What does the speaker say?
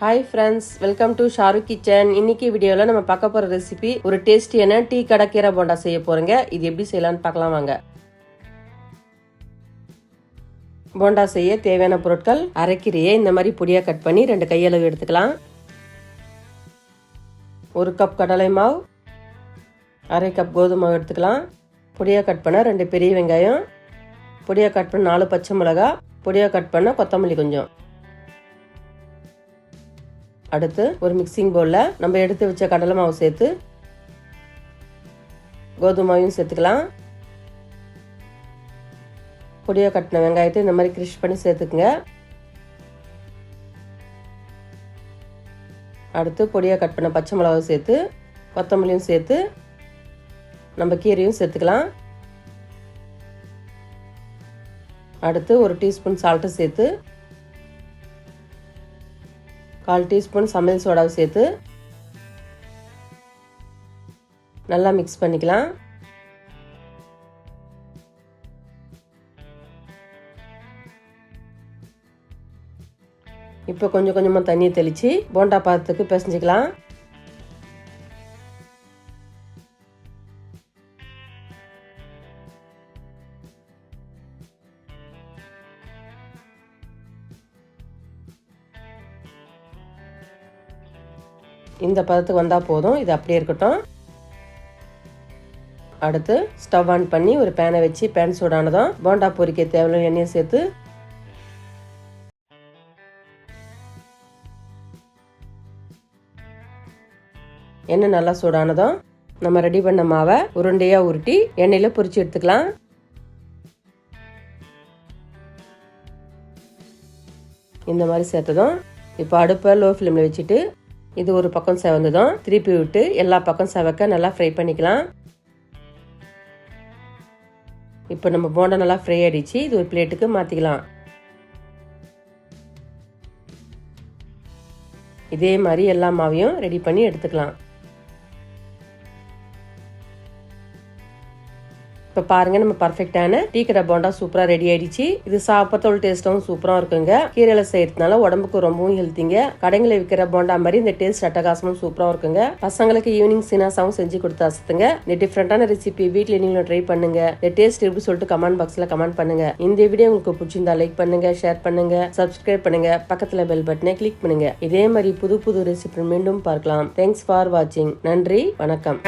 Hi friends welcome to Shahrukh kitchen இன்னைக்கு வீடியோவில் நம்ம பார்க்க போகிற ரெசிபி ஒரு டேஸ்டியான டீ கடை கீரை போண்டா செய்ய போகிறோங்க இது எப்படி செய்யலாம்னு பார்க்கலாம் வாங்க. போண்டா செய்ய தேவையான பொருட்கள் அரைக்கீரையை இந்த மாதிரி பொடியாக கட் பண்ணி ரெண்டு கையளவு எடுத்துக்கலாம். ஒரு கப் கடலை மாவு அரை கப் கோதுமை மாவு எடுத்துக்கலாம். பொடியாக கட் பண்ண ரெண்டு பெரிய வெங்காயம் பொடியாக கட் பண்ண நாலு பச்சை மிளகா பொடியாக கட் பண்ண கொத்தமல்லி கொஞ்சம். அடுத்து ஒரு மிக்சிங் பவுலில் நம்ம எடுத்து வச்ச கடலை மாவு சேர்த்து கோதுமை மாவையும் சேர்த்துக்கலாம். பொடியாக கட்டின வெங்காயத்தை இந்த மாதிரி கிரிஷ் பண்ணி சேர்த்துக்குங்க. அடுத்து பொடியாக கட் பண்ண பச்சை மிளகாவை சேர்த்து கொத்தமல்லியும் சேர்த்து நம்ம கீரையும் சேர்த்துக்கலாம். அடுத்து ஒரு டீஸ்பூன் சால்ட்டை சேர்த்து கால் டீஸ்பூன் சமையல் சோடாவை சேர்த்து நல்லா மிக்ஸ் பண்ணிக்கலாம். இப்போ கொஞ்சம் கொஞ்சமாக தண்ணியை தெளித்து போண்டா பாத்துக்கு பிசைஞ்சிக்கலாம். இந்த பதத்துக்கு வந்தால் போதும். இது அப்படியே இருக்கட்டும். அடுத்து ஸ்டவ் ஆன் பண்ணி ஒரு பேனை வச்சு பேன் சூடானதும் போண்டா பொரிக்க தேவையான எண்ணெயை சேர்த்து எண்ணெய் நல்லா சூடானதும் நம்ம ரெடி பண்ண மாவை உருண்டையாக உருட்டி எண்ணெயில் பொரிச்சு எடுத்துக்கலாம். இந்த மாதிரி சேர்த்ததும் இப்போ அடுப்பை லோ ஃப்ளேமில் வச்சுட்டு இது ஒரு பக்கம் செவந்ததும் திருப்பி விட்டு எல்லா பக்கம் செவக்க நல்லா ஃப்ரை பண்ணிக்கலாம். இப்போ நம்ம போண்டா நல்லா ஃப்ரை ஆகிடுச்சு இது ஒரு பிளேட்டுக்கு மாற்றிக்கலாம் இதே மாதிரி எல்லா மாவையும் ரெடி பண்ணி எடுத்துக்கலாம். இப்போ பாருங்க நம்ம பர்ஃபெக்டான டீ கடை போண்டா சூப்பராக ரெடி ஆயிடுச்சு. இது சாப்பிட்றதோட டேஸ்ட்டும் சூப்பராக இருக்குங்க. கீரையில செய்யறதுனால உடம்புக்கு ரொம்பவும் ஹெல்த்திங்க கடைங்களில் விற்கிற போண்டா மாதிரி இந்த டேஸ்ட் அட்டகாசமும் சூப்பராக இருக்குங்க. பசங்களுக்கு ஈவினிங் சினாசாவும் செஞ்சு கொடுத்து அசத்துங்க. இந்த டிஃப்ரெண்டான ரெசிபி வீட்டில் நீங்களும் ட்ரை பண்ணுங்க. இந்த டேஸ்ட் எப்படி சொல்லிட்டு கமெண்ட் பாக்ஸில் கமெண்ட் பண்ணுங்க. இந்த வீடியோ உங்களுக்கு பிடிச்சிருந்தா லைக் பண்ணுங்க ஷேர் பண்ணுங்க சப்ஸ்கிரைப் பண்ணுங்க. பக்கத்தில் பெல் பட்டனை கிளிக் பண்ணுங்க. இதே மாதிரி புது புது ரெசிபி மீண்டும் பார்க்கலாம். தேங்க்ஸ் ஃபார் வாட்சிங் நன்றி வணக்கம்.